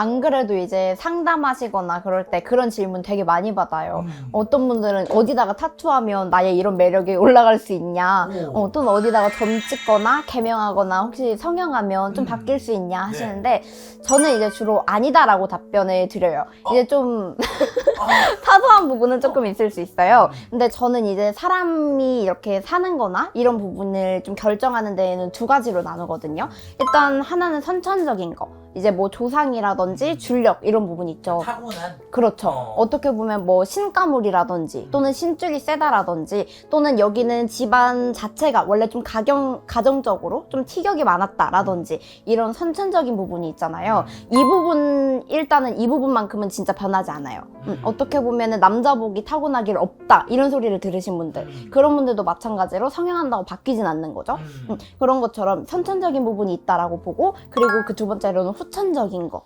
안 그래도 이제 상담하시거나 그럴 때 그런 질문 되게 많이 받아요. 음. 어떤 분들은 어디다가 타투하면 나의 이런 매력이 올라갈 수 있냐. 오. 어, 또는 어디다가 점 찍거나 개명하거나 혹시 성형하면 좀 음. 바뀔 수 있냐 하시는데 저는 이제 주로 아니다라고 답변을 드려요. 이제 좀 아, 사 소한 부분은 조금 있을 수 있어요. 근데 저는 이제 사람이 이렇게 사는 거나 이런 부분을 좀 결정하는 데에는 두 가지로 나누거든요. 일단 하나는 선천적인 거. 이제 뭐 조상이라든지 줄력 이런 부분 있죠. 타고난 그렇죠. 어. 어. 떻게 보면 뭐 신가물이라든지 또는 신줄이 세다라든지 또는 여기는 집안 자체가 원래 좀 가경, 가정적으로 좀 티격이 많았다라든지 이런 선천적인 부분이 있잖아요. 이 부분 일단은 이 부분만큼은 진짜 변하지 않아요. 음, 어떻게 보면 은 남자복이 타고나길 없다 이런 소리를 들으신 분들 음. 그런 분들도 마찬가지로 성형한다고 바뀌진 않는 거죠. 음. 음, 그런 것처럼 선천적인 부분이 있다라고 보고 그리고 그 두 번째로는 후천적인 거